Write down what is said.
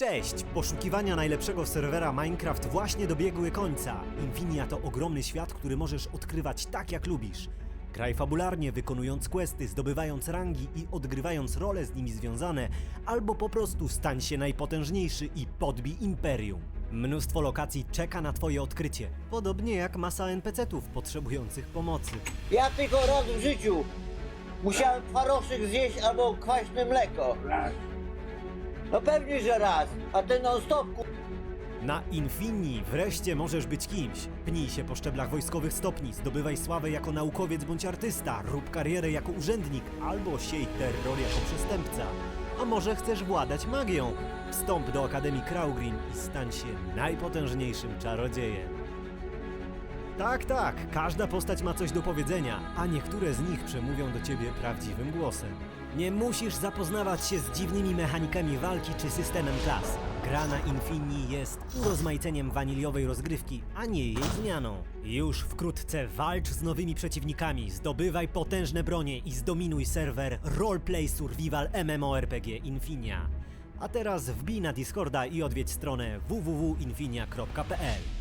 Cześć! Poszukiwania najlepszego serwera Minecraft właśnie dobiegły końca. Infinia to ogromny świat, który możesz odkrywać tak jak lubisz. Graj fabularnie, wykonując questy, zdobywając rangi i odgrywając role z nimi związane, albo po prostu stań się najpotężniejszy i podbij imperium. Mnóstwo lokacji czeka na twoje odkrycie, podobnie jak masa NPC-ów potrzebujących pomocy. Ja tylko raz w życiu musiałem twaroszek zjeść albo kwaśne mleko. No pewnie, że raz, a ten non stop ku... Na Infinii wreszcie możesz być kimś. Pnij się po szczeblach wojskowych stopni, zdobywaj sławę jako naukowiec bądź artysta, rób karierę jako urzędnik albo siej terror jako przestępca. A może chcesz władać magią? Wstąp do Akademii Kraugrin i stań się najpotężniejszym czarodziejem. Tak, tak, każda postać ma coś do powiedzenia, a niektóre z nich przemówią do ciebie prawdziwym głosem. Nie musisz zapoznawać się z dziwnymi mechanikami walki czy systemem klas. Gra na Infinii jest urozmaiceniem waniliowej rozgrywki, a nie jej zmianą. Już wkrótce walcz z nowymi przeciwnikami, zdobywaj potężne bronie i zdominuj serwer Roleplay Survival MMORPG Infinia. A teraz wbij na Discorda i odwiedź stronę www.infinia.pl.